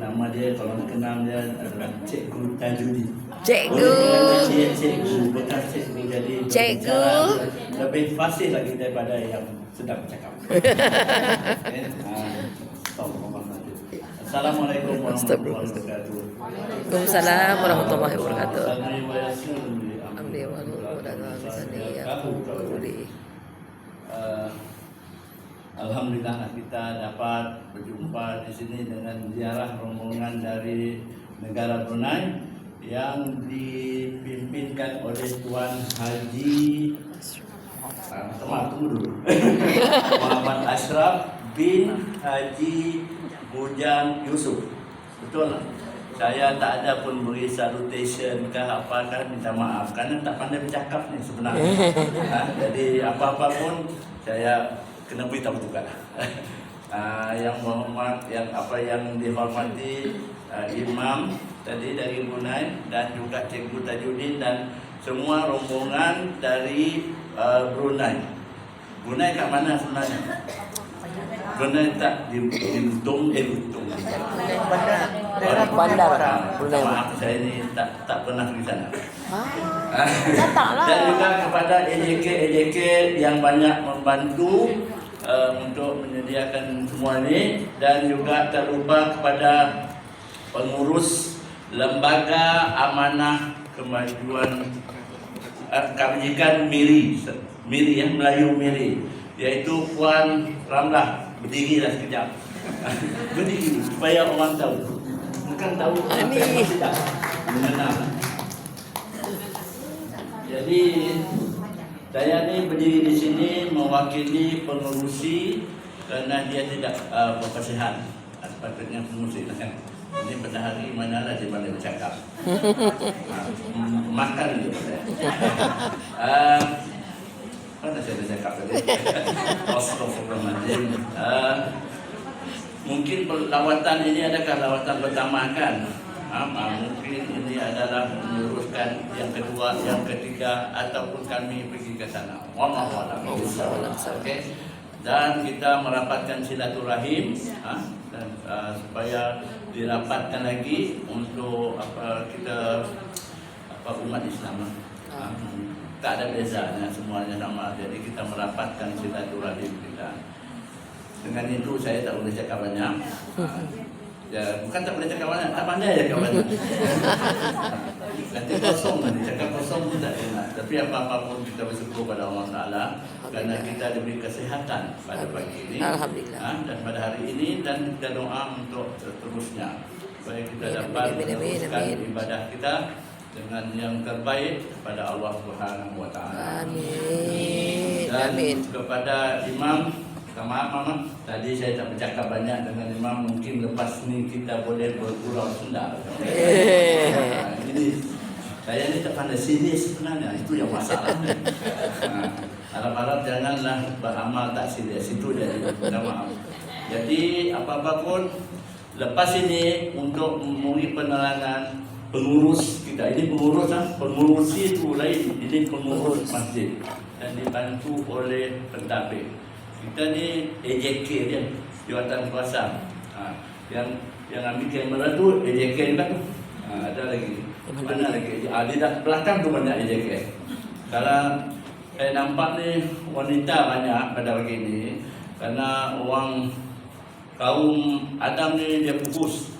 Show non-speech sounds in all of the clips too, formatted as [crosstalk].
nama dia kalau nak kenal dia adalah Cikgu Tajudi. Cikgu. Boleh kenal Cik, cikgu, bekas cikgu jadi Cikgu. lebih fasih lagi daripada yang sedang bercakap. [laughs] okay. Assalamualaikum warahmatullahi wabarakatuh. Waalaikumsalam warahmatullahi wabarakatuh. Alhamdulillah. Uh, Alhamdulillah kita dapat berjumpa di sini dengan ziarah rombongan dari negara Brunei yang dipimpinkan oleh Tuan Haji Ah, Teman, tunggu dulu. [laughs] Muhammad Ashraf bin Haji Bujang Yusuf Betul tak? Saya tak ada pun beri salutation ke apa kan minta maaf. Kerana tak pandai bercakap ni sebenarnya. Ha, [laughs] Jadi apa-apa pun saya kena beritahu juga [laughs] Ah, yang Muhammad yang apa yang dihormati ah, imam tadi dari Brunei dan juga Cikgu Tajudin dan semua rombongan dari uh, Brunei. Brunei kat mana sebenarnya? Brunei tak di Lutung, eh Lutung. Bandar. Bandar. Brunei. Maaf saya ni tak tak pernah pergi sana. Ah. [laughs] Dan juga kepada AJK AJK yang banyak membantu uh, untuk menyediakan semua ini dan juga tak lupa kepada pengurus Lembaga Amanah Kemajuan uh, Kebajikan Miri Miri yang Melayu Miri iaitu Puan Ramlah. Berdirilah sekejap. [laughs] Berdiri supaya orang tahu. Bukan tahu apa yang tidak mengenal. Jadi saya ni berdiri di sini mewakili pengurusi kerana dia tidak uh, berkasihan. Sepatutnya pengurusi lah kan. Ini pada hari mana lah dia boleh bercakap. [laughs] uh, makan dia pada. Uh, [laughs] mana saya dah cakap tadi? [laughs] Astagfirullahaladzim. Uh, mungkin lawatan ini adakah lawatan pertama kan? Ha, mungkin ini adalah meneruskan yang kedua, yang ketiga ataupun kami pergi ke sana. Wallahu a'lam. Okey. Dan kita merapatkan silaturahim ha, dan uh, supaya dirapatkan lagi untuk apa kita apa umat Islam. Ha, tak ada bezanya semuanya sama. Jadi kita merapatkan silaturahim kita. Dengan itu saya tak boleh cakap banyak. Ha, Ya, bukan tak boleh cakap banyak, tak pandai cakap banyak. Nanti kosong nanti, cakap kosong pun tak enak. Tapi apa-apa pun kita bersyukur pada Allah Ta'ala Kerana kita diberi kesehatan pada pagi ini Alhamdulillah. ha, Dan pada hari ini dan kita doa untuk seterusnya Supaya kita Amin, dapat amin, amin, meneruskan amin. ibadah kita Dengan yang terbaik kepada Allah Subhanahu Wa Ta'ala Amin. dan Amin. kepada imam minta maaf mama tadi saya tak bercakap banyak dengan imam. Mungkin lepas ni kita boleh bergurau Sunda. Eh. Ha, ini saya ni tak pandai sini sebenarnya. Itu yang masalah. [laughs] Ha, harap-harap janganlah beramal tak serius itu jadi minta maaf. Jadi apa-apa pun lepas ini untuk memberi penerangan pengurus kita. Ini pengurus lah pengurusi itu lain. Ini pengurus. masjid. Dan dibantu oleh pentadbir kita ni AJK dia jawatan kuasa ha, yang yang ambil kamera tu AJK juga tu. Ha, ada lagi. Mana lagi? Ah, di dah- belakang tu banyak AJK kalau saya nampak ni wanita banyak pada pagi ni. Kerana orang kaum Adam ni dia pupus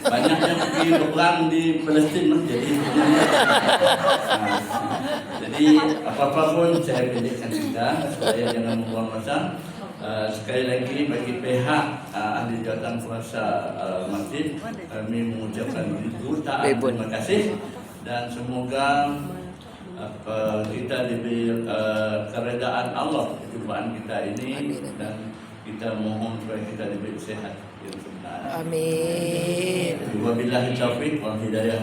banyak yang pergi berperang di Palestin lah. Jadi [laughs] ha, jadi apa-apa pun saya pendekkan cerita supaya jangan membuang masa Uh, sekali lagi bagi pihak uh, ahli jawatan kuasa uh, masjid kami mengucapkan jutaan Bebun. terima kasih dan semoga apa kita diberi uh, keredaan Allah perjumpaan kita ini dan kita mohon supaya kita diberi sehat. Amin. Wabillahi taufiq wal hidayah.